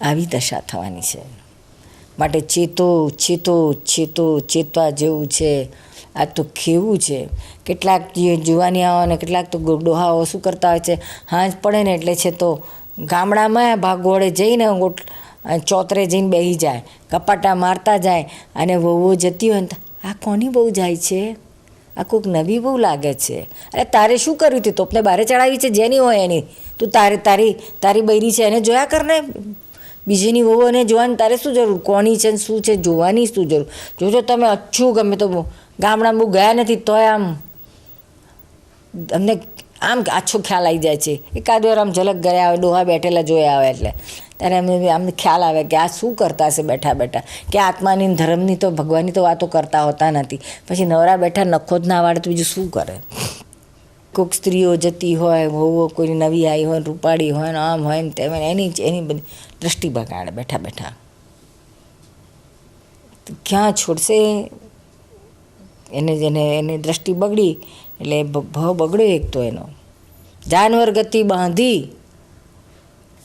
આવી દશા થવાની છે. માટે ચેતો ચેતો ચેતો, ચેતવા જેવું છે. આ તો કેવું છે. કેટલાક જુવાની જુવાનિયાઓ અને કેટલાક તો ડોહાઓ શું કરતા હોય છે? હાંજ પડે ને એટલે છે તો ગામડામાં ભાગોળે જઈને ગોટ ચોતરે જઈને બેસી જાય. કપાટા મારતા જાય અને વહુઓ જતી હોય ને આ કોની બહુ જાય છે? આ કોઈક નવી બહુ લાગે છે. અરે, તારે શું કર્યું હતું તોપને બારે ચડાવી છે? જેની હોય એની. તું તારે, તારી તારી બૈરી છે એને જોયા કર બીજીની વહુને જોવાની તારે શું જરૂર? કોની છે ને શું છે? જોવાની શું જરૂર? જોજો તમે અચ્છું ગમે તો ગામડામાં બહુ ગયા નથી તોય આમ. અમને આમ આછો ખ્યાલ આવી જાય છે. એકાદ વાર આમ ઝલક ગયા આવે, ડોહા બેઠેલા જોયા આવે એટલે. ત્યારે અમને અમને ખ્યાલ આવે કે આ શું કરતા હશે બેઠા બેઠા. કે આત્માની ધર્મની તો ભગવાનની તો વાતો કરતા હોતા નથી. પછી નવરા બેઠા નખો જ ના વાળે તો બીજું શું કરે? કોઈક સ્ત્રીઓ જતી હોય, વહુઓ કોઈની નવી આવી હોય, રૂપાળી હોય, ને આમ હોય ને તેમ એની એની બધી દ્રષ્ટિ બગાડે, બેઠા બેઠા. ક્યાં છોડશે? એને જેને એની દ્રષ્ટિ બગડી, એટલે ભાવ બગડ્યો એક તો એનો. જાનવર ગતિ બાંધી,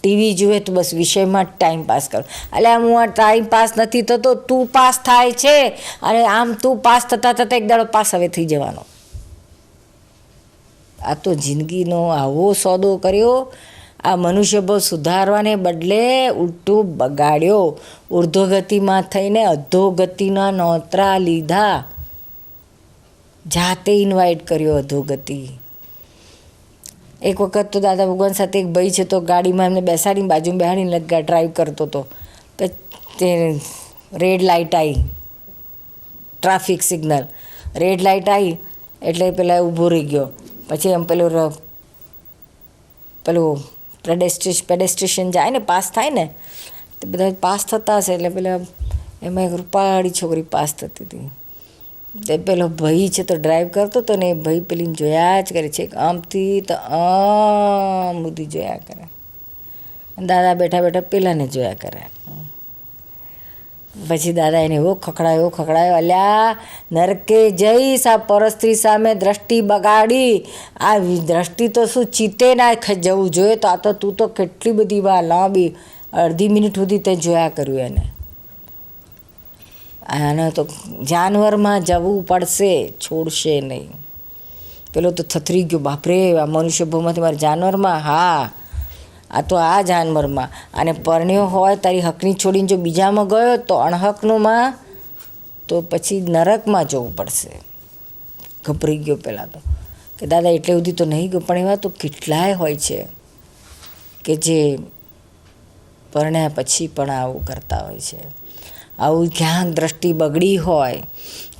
ટીવી જુએ તો બસ વિષયમાં જ ટાઈમ પાસ કરો. એટલે આમ હું આ ટાઈમ પાસ નથી થતો, તું પાસ થાય છે. અને આમ તું પાસ થતાં થતાં એક દાડો પાસ હવે થઈ જવાનો. આ તો જિંદગીનો આવો સોદો કર્યો. આ મનુષ્ય બહુ સુધારવાને બદલે ઉલટું બગાડ્યો. ઉર્ધ્વગતિમાં થઈને અધોગતિના નોતરા લીધા. જાતે ઇન્વાઇટ કર્યો અધોગતિ. એક વખત તો દાદા ભગવાન સાથે એક ભાઈ છે તો ગાડીમાં એમને બેસાડીને બાજુમાં બેસાડીને ડ્રાઈવ કરતો હતો તે રેડ લાઇટ આવી ટ્રાફિક સિગ્નલ રેડ લાઇટ આવી એટલે પેલા ઊભો રહી ગયો. પછી એમ પેલું પેલું પેડેસ્ટ્રી પેડેસ્ટ્રેશન જાય ને, પાસ થાય ને, તો બધા પાસ થતા હશે એટલે પેલા એમાં એક રૂપાળી છોકરી પાસ થતી હતી. તે પેલો ભાઈ છે તો ડ્રાઈવ કરતો હતો ને, એ ભાઈ પેલીને જોયા જ કરે છે, આમથી તો આમ સુધી જોયા કરે. દાદા બેઠા બેઠા પેલાને જોયા કરે. પછી દાદા એને એવો ખખડાયો ખખડાયો, અલ્યા, નરકે જઈશ આ પરસ્ત્રી સામે દ્રષ્ટિ બગાડી. આ દ્રષ્ટિ તો શું ચીતે ના જવું જોઈએ તો આ તો તું તો કેટલી બધી વાર લાંબી અડધી મિનિટ સુધી તે જોયા કર્યું એને. આને તો જાનવરમાં જવું પડશે, છોડશે નહીં. પેલો તો થથરી ગયો, બાપરે, આ મનુષ્ય ભૂમાંથી મારે જાનવરમાં? હા. આ તો આ જાનવરમાં અને પરણ્યો હોય તારી હકની છોડીને જો બીજામાં ગયો તો અણહકનોમાં તો પછી નરકમાં જવું પડશે. ગભરી ગયો પહેલાં તો. કે દાદા, એટલે સુધી તો નહીં ગયો, પણ એવા તો કેટલાય હોય છે કે જે પરણ્યા પછી પણ આવું કરતા હોય છે. આવું ક્યાંક દ્રષ્ટિ બગડી હોય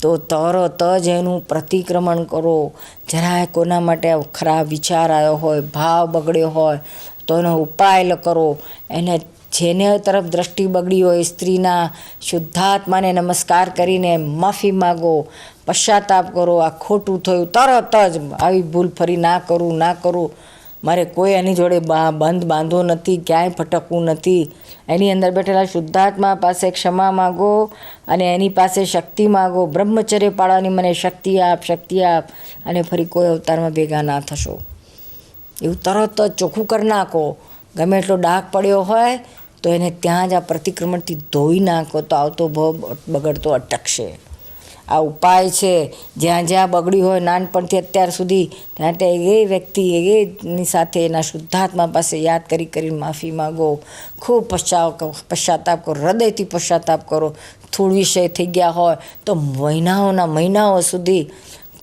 તો તરત જ એનું પ્રતિક્રમણ કરો. જરાય કોના માટે ખરાબ વિચાર આવ્યો હોય, ભાવ બગડ્યો હોય તો એનો ઉપાય કરો. એને જેને તરફ દ્રષ્ટિ બગડી હોય સ્ત્રીના, શુદ્ધાત્માને નમસ્કાર કરીને માફી માગો, પશ્ચાતાપ કરો, આ ખોટું થયું, તરત જ આવી ભૂલ ફરી ના કરું ના કરું. મારે કોઈ એની જોડે બંધ બાંધો નથી, ક્યાંય ભટકવું નથી. એની અંદર બેઠેલા શુદ્ધાત્મા પાસે ક્ષમા માગો અને એની પાસે શક્તિ માગો. બ્રહ્મચર્ય પાળવાની મને શક્તિ આપ શક્તિ આપ. અને ફરી કોઈ અવતારમાં ભેગા ના થશો. એવું તરત જ ચોખ્ખું કરી નાખો. ગમે એટલો ડાઘ પડ્યો હોય, તો એને ત્યાં જ આ પ્રતિક્રમણથી ધોઈ નાખો, તો આવતો ભાવ બગડતો અટકશે. આ ઉપાય છે, જ્યાં જ્યાં બગડ્યું હોય નાનપણથી અત્યાર સુધી, ત્યાં ત્યાં એ વ્યક્તિ એની સાથે એના શુદ્ધાત્મા પાસે યાદ કરી કરીને માફી માગો. ખૂબ પશ્ચાવ પશ્ચાતાપ કરો, હૃદયથી પશ્ચાતાપ કરો. થોડ વિષય થઈ ગયા હોય, તો મહિનાઓના મહિનાઓ સુધી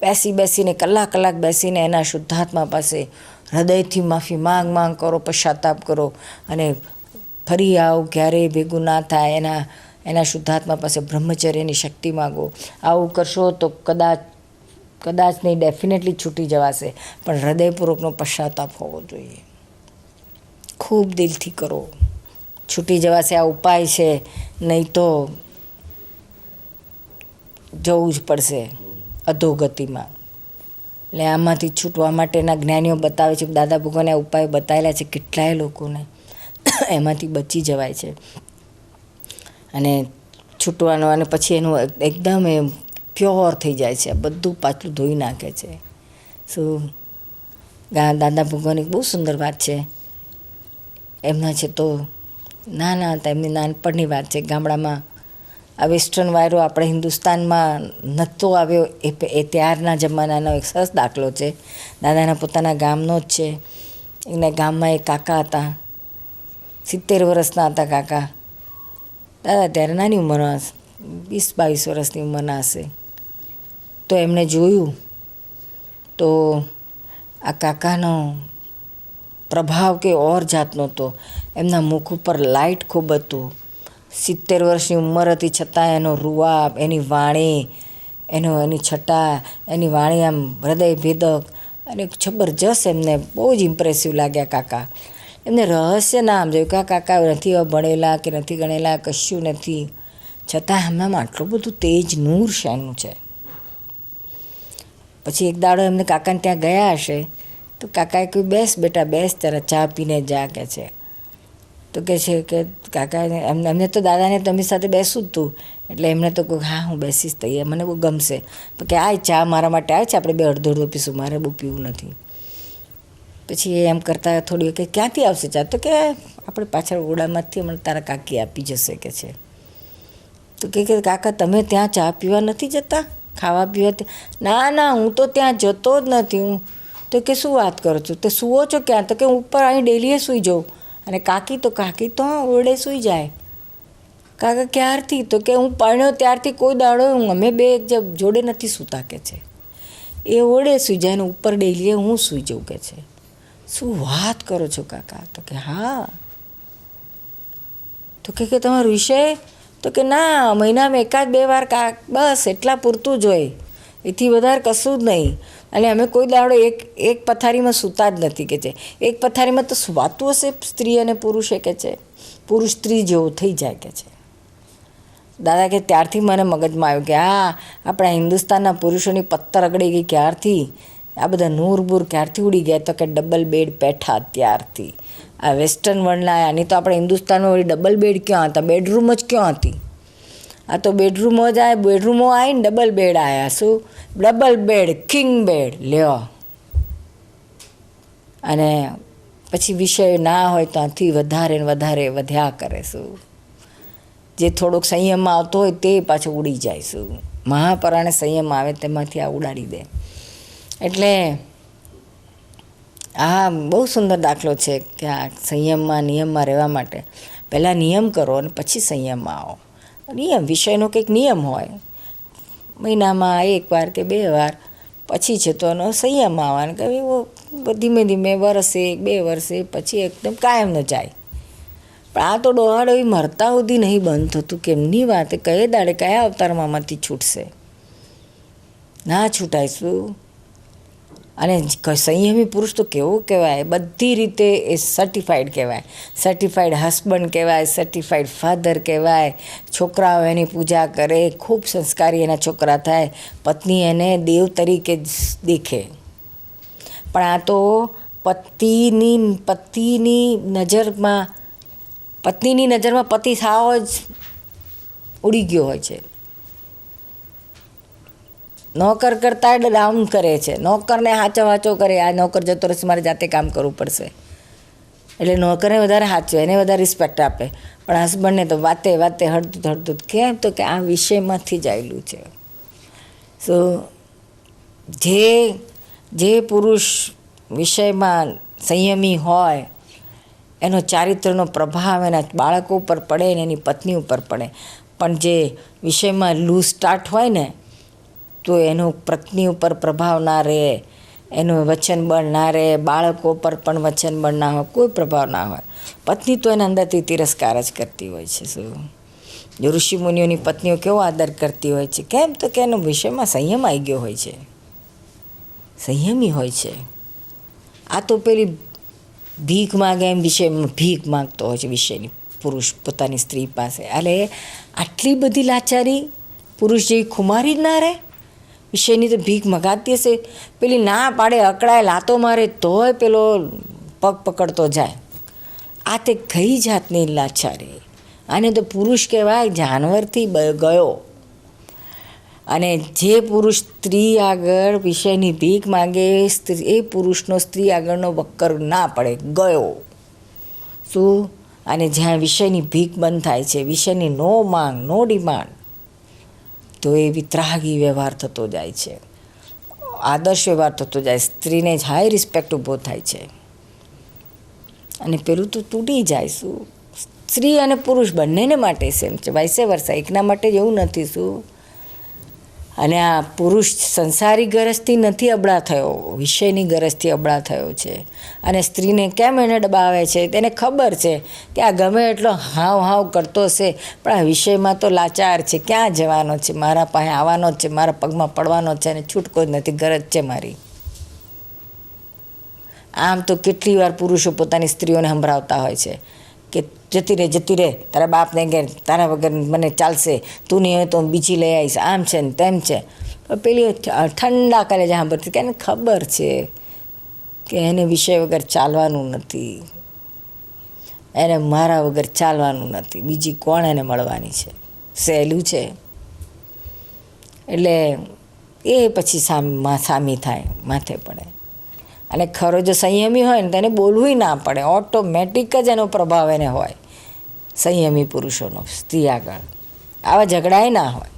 બેસી બેસીને, કલાક કલાક બેસીને એના શુદ્ધાત્મા પાસે હૃદયથી માફી માંગ માંગ કરો, પશ્ચાતાપ કરો અને ફરી આવો, ક્યારેય ભેગું ના થાય. એના એના શુદ્ધાત્મા પાસે બ્રહ્મચર્યની શક્તિ માગો. આવું કરશો તો કદાચ કદાચ નહીં ડેફિનેટલી છૂટી જવાશે, પણ હૃદયપૂર્વકનો પશ્ચાતાપ હોવો જોઈએ. ખૂબ દિલથી કરો. છૂટી જવાશે, આ ઉપાય છે, નહીં તો જવું જ પડશે અધોગતિમાં. એટલે આમાંથી છૂટવા માટેના જ્ઞાનીઓ બતાવે છે દાદા ભગવાને ઉપાય બતાવેલા છે કેટલાય લોકોને. એમાંથી બચી જવાય છે. અને છૂટવાનો અને પછી એનું એકદમ એ પ્યોર થઈ જાય છે. બધું પાછું ધોઈ નાખે છે. શું ગા, દાદા ભગવાનની બહુ સુંદર વાત છે. એમના છે તો નાના હતા, એમની નાનપણની વાત છે. ગામડામાં આ વેસ્ટર્ન વાયરો આપણે હિન્દુસ્તાનમાં નહોતો આવ્યો. એ એ ત્યારના જમાનાનો એક સરસ દાખલો છે. દાદાના પોતાના ગામનો જ છે. એના ગામમાં એક કાકા હતા. સિત્તેર વર્ષના હતા કાકા. દાદા, ત્યારે નાની ઉંમરના. વીસ, બાવીસ વર્ષની ઉંમરના હશે. તો એમણે જોયું તો આ કાકાનો પ્રભાવ કે ઓર જાતનો હતો. એમના મુખ ઉપર લાઇટ ખૂબ હતું. સિત્તેર વર્ષની ઉંમર હતી છતાં એનો રૂઆબ, એની વાણી, એનો, એની છટા, એની વાણી આમ હૃદય ભેદક અને જબરજસ્ત એમને બહુ જ ઇમ્પ્રેસિવ લાગ્યા કાકા. એમને રહસ્ય નામ જોયું. કે કાકા, નથી ભણેલા કે નથી ગણેલા, કશું નથી. છતાં એમનામાં આટલું બધું તેજ નૂર શાનું છે. પછી એક દાડો એમને કાકાને ત્યાં ગયા હશે. તો કાકાએ કહ્યું, બેસ બેટા, બેસ તારા ચા પીને જા, કે છે. તો કે છે કે, કાકા એમને એમને તો દાદાને તમારી સાથે બેસું જ તું. એટલે એમને તો કહું હા, હું બેસીશ તૈયાર. મને બહુ ગમશે. તો કે આ ચા મારા માટે આવે છે, આપણે બે અડધો અડધો પીશું, મારે બહુ પીવું નથી. પછી એ એમ કરતાં થોડી કે, ક્યાંથી આવશે ચા? તો કે, આપણે પાછળ ઓડામાંથી મને તારા કાકી આપી જશે, કે છે. તો કે કાકા, તમે ત્યાં ચા પીવા નથી જતા? ખાવા પીવા ના ના, હું તો ત્યાં જતો જ નથી હું. તો કે, શું વાત કરો છો? તો સૂવો છો ક્યાં? તો કે, હું ઉપર અહીં ડેલીએ સૂઈ જાઉં. અને કાકી તો કાકી તો ઓરડે સૂઈ જાય. કાકા ક્યારથી? તો કે હું પરણ્યો ત્યારથી કોઈ દાડો અમે બે જોડે નથી સૂતા કે છે. એ ઓરડે સૂઈ જાય ને ઉપર ડેલીએ હું સૂઈ જઉં કે છે. શું વાત કરો છો કાકા? તો કે હા. તો કે તમારો વિષય? તો કે ના, મહિનામાં એકાદ બે વાર કા બસ એટલા પૂરતું જ હોય. એથી વધારે કશું જ નહીં. અને અમે કોઈ દાડો એક એક પથારીમાં સૂતા જ નથી કે છે. એક પથારીમાં તો સુવાતું હશે સ્ત્રી અને પુરુષે કે છે? પુરુષ સ્ત્રી જેવો થઈ જાય કે છે? દાદા કે ત્યારથી મને મગજમાં આવ્યું કે આ આપણા હિન્દુસ્તાનના પુરુષોની પત્તર અગડી ગઈ ક્યારથી? આ બધા નૂર બૂર ક્યારથી ઉડી ગયા? તો કે ડબલ બેડ બેઠા ત્યારથી. આ વેસ્ટર્ન વર્લ્ડના આયા. નહીં તો આપણે હિન્દુસ્તાનમાં ડબલ બેડ ક્યાં હતા? બેડરૂમ જ ક્યાં હતી? આ તો બેડરૂમો જ આવે બેડરૂમો આવીને ડબલ બેડ આવ્યા શું? ડબલ બેડ કિંગ બેડ લ્યો. અને પછી વિષય ના હોય તો આથી વધારે ને વધારે વધ્યા કરે શું? જે થોડોક સંયમમાં આવતો હોય તે પાછો ઉડી જાય શું? મહાપરાણે સંયમ આવે તેમાંથી આ ઉડાડી દે. એટલે આ બહુ સુંદર દાખલો છે કે આ સંયમમાં નિયમમાં રહેવા માટે. પહેલાં નિયમ કરો અને પછી સંયમમાં આવો. નિયમ વિષયનો કંઈક નિયમ હોય. મહિનામાં એક વાર કે બે વાર. પછી છે તો એનો સંયમ આવવાનો કે એવો ધીમે ધીમે વરસે, બે વર્ષે પછી એકદમ કાયમનો જાય. પણ આ તો ડોહાડોઈ મરતા સુધી નહીં બંધ થતું કેમની વાત એ કયે દાડે કયા અવતારમાં માંથી છૂટશે? ના છૂટાય શું? અને સંયમી પુરુષ તો કેવો કહેવાય? બધી રીતે એ સર્ટિફાઈડ કહેવાય. સર્ટિફાઈડ હસબન્ડ કહેવાય સર્ટિફાઈડ ફાધર કહેવાય. છોકરાઓ એની પૂજા કરે, ખૂબ સંસ્કારી એના છોકરા થાય, પત્ની એને દેવ તરીકે જ દેખે. પણ આ તો પતિની પતિની નજરમાં, પત્નીની નજરમાં પતિ સાવ જ ઉડી ગયો હોય છે. નોકર કરતાં ડાઉન કરે છે. નોકરને હાચો હાચો કરે. આ નોકર જતો રહેશે, મારે જાતે કામ કરવું પડશે. એટલે નોકરને વધારે હાચવે, એને વધારે રિસ્પેક્ટ આપે. પણ હસબન્ડને તો વાતે વાતે હળતું હળતું કેમ તો કે આ વિષયમાંથી જ આવેલું છે. સો જે જે પુરુષ વિષયમાં સંયમી હોય, એનો ચારિત્રનો પ્રભાવ એના બાળકો ઉપર પડે ને એની પત્ની ઉપર પડે. પણ જે વિષયમાં લૂઝ સ્ટાર્ટ હોય ને તો એનો પત્ની ઉપર પ્રભાવ ના રહે, એનું વચન બળ ના રહે, બાળકો પર પણ વચન બળ ના હોય, કોઈ પ્રભાવ ના હોય. પત્ની તો એના અંદરથી તિરસ્કાર જ કરતી હોય છે, શું? ઋષિ મુનિઓની પત્નીઓ કેવો આદર કરતી હોય છે? કેમ તો કે એનો વિષયમાં સંયમ આવી ગયો હોય છે. સંયમી હોય છે. આ તો પેલી ભીખ માગે એમ વિષયમાં, ભીખ માગતો હોય છે વિષયની, પુરુષ પોતાની સ્ત્રી પાસે. એટલે આટલી બધી લાચારી પુરુષ જેવી ખુમારી જ ના રહે? વિષયની તો ભીખ મગાતી હશે. પેલી ના પાડે અકળાય, લાતો મારે, તોય પેલો પગ પકડતો જાય. આ તે કઈ જાતની લાચારી? આને તો પુરુષ કહેવાય જાનવરથી ગયો. અને જે પુરુષ સ્ત્રી આગળ વિષયની ભીખ માગે, સ્ત્રી, એ પુરુષનો સ્ત્રી આગળનો વક્કર ના પડે, ગયો. શું? અને જ્યાં વિષયની ભીખ બંધ થાય છે, વિષયની નો માંગ, નો ડિમાન્ડ તો એ વિતરાગી વ્યવહાર થતો જાય છે. આદર્શ વ્યવહાર થતો જાય. સ્ત્રીને જ હાઈ રિસ્પેક્ટ ઊભો થાય છે. અને પેલું તો તૂટી જાય શું? સ્ત્રી અને પુરુષ બંનેને માટે સેમ છે. વાઇસે વર્ષા એકના માટે જ એવું નથી શું? અને આ પુરુષ સંસારી ગરજથી નથી અબળા થયો, વિષયની ગરજથી અબળા થયો છે. અને સ્ત્રીને કેમ એને દબાવે છે? તેને ખબર છે કે આ ગમે એટલો હાવ હાવ કરતો હશે પણ આ વિષયમાં તો લાચાર છે. ક્યાં જવાનો છે? મારા પાસે આવવાનો જ છે, મારા પગમાં પડવાનો છે અને છૂટકો જ નથી, ગરજ છે મારી. આમ તો કેટલી વાર પુરુષો પોતાની સ્ત્રીઓને સંભળાવતા હોય છે. કે જતી રહે જતી રહે. તારા બાપને ઘેર તારા વગર મને ચાલશે. તું નહીં હોય તો હું બીજી લઈ આવીશ. આમ છે ને તેમ છે. પેલી ઠંડા કરે છે સાંભળતી. કે એને ખબર છે કે એને વિષય વગર ચાલવાનું નથી. એને મારા વગર ચાલવાનું નથી. બીજી કોણ એને મળવાની છે? સહેલું છે. એટલે એ પછી સામ સામી થાય, માથે પડે. અને ખરો જો સંયમી હોય ને તેને બોલવું ના પડે. ઓટોમેટિક જ એનો પ્રભાવ એને હોય. સંયમી પુરુષોનો, સ્ત્રી આગળ. આવા ઝઘડાય ના હોય.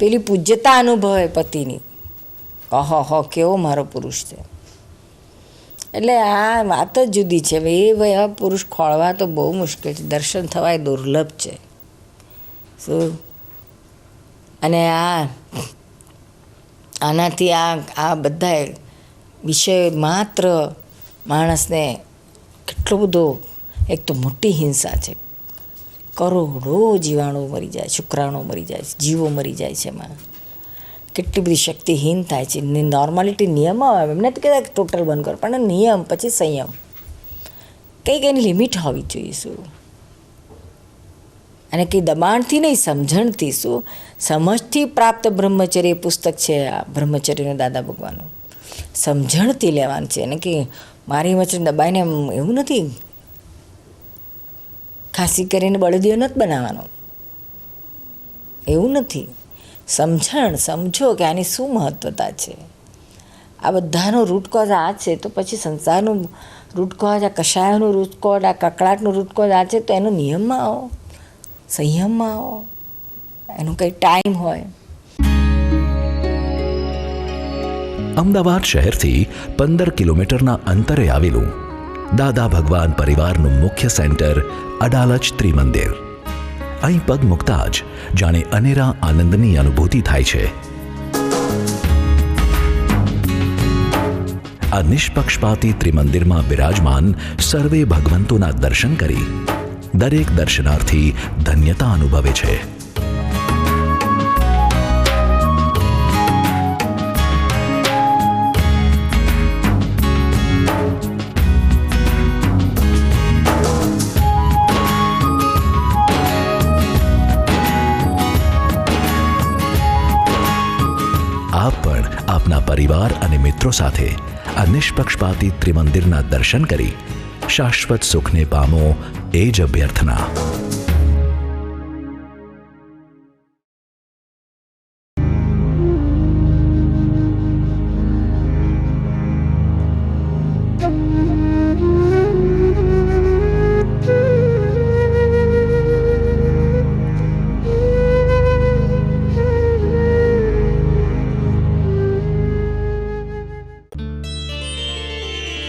પેલી પૂજ્યતા અનુભવે પતિની. કહો હો, કેવો મારો પુરુષ છે. એટલે આ વાત જ જુદી છે. ભાઈ એ આ પુરુષ ખોળવા તો બહુ મુશ્કેલ છે. દર્શન થવાય દુર્લભ છે. શું? અને આ, આનાથી આ આ બધા વિષય માત્ર માણસને કેટલો બધો, એક તો મોટી હિંસા છે. કરોડો જીવાણુ મરી જાય શુક્રાણુ મરી જાય છે જીવો મરી જાય છે એમાં. કેટલી બધી શક્તિહીન થાય છે. નોર્માલિટી નિયમ આવે એમને તો કહેતા ટોટલ બંધ કરો, પણ નિયમ, પછી સંયમ. કંઈક એની લિમિટ હોવી જોઈએ શું? અને કંઈ દબાણથી નહીં, સમજણથી શું? સમજથી પ્રાપ્ત બ્રહ્મચર્ય પુસ્તક છે આ બ્રહ્મચર્યનું દાદા ભગવાનનું. સમજણથી લેવાનું છે. એને કે મારી વચ્ચે દબાઈને એવું નથી. ખાંસી કરીને બળદીઓ નથી બનાવવાનો. એવું નથી. સમજણ, સમજો કે આની શું મહત્વતા છે. આ બધાનો રૂટ કોઝ આ છે. તો પછી સંસારનું રૂટ કોઝ આ કશાયોનું રૂટ કોઝ આ કકડાટનું રૂટ કોઝ આ છે, તો એનો નિયમમાં આવો. સંયમમાં આવો. એનો કંઈ ટાઈમ હોય. અમદાવાદ શહેરથી પંદર કિલોમીટરના અંતરે આવેલું દાદા ભગવાન પરિવારનું મુખ્ય સેન્ટર અડાલજ ત્રિમંદિર. અહીં પગ મૂકતા જ જાણે અનેરા આનંદની અનુભૂતિ થાય છે. આ નિષ્પક્ષપાતી ત્રિમંદિરમાં બિરાજમાન સર્વે ભગવંતોના દર્શન કરી દરેક દર્શનાર્થી ધન્યતા અનુભવે છે. પરિવાર અને મિત્રો સાથે આ નિષ્પક્ષપાતી ત્રિમંદિરના દર્શન કરી શાશ્વત સુખને પામો એ જ અભ્યર્થના.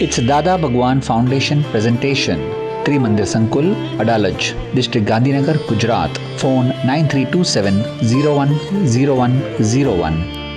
इट्स दादा भगवान फाउंडेशन प्रेजेंटेशन त्रिमंदिर संकुल Adalaj district Gandhinagar Gujarat phone nine three two seven zero one zero one zero one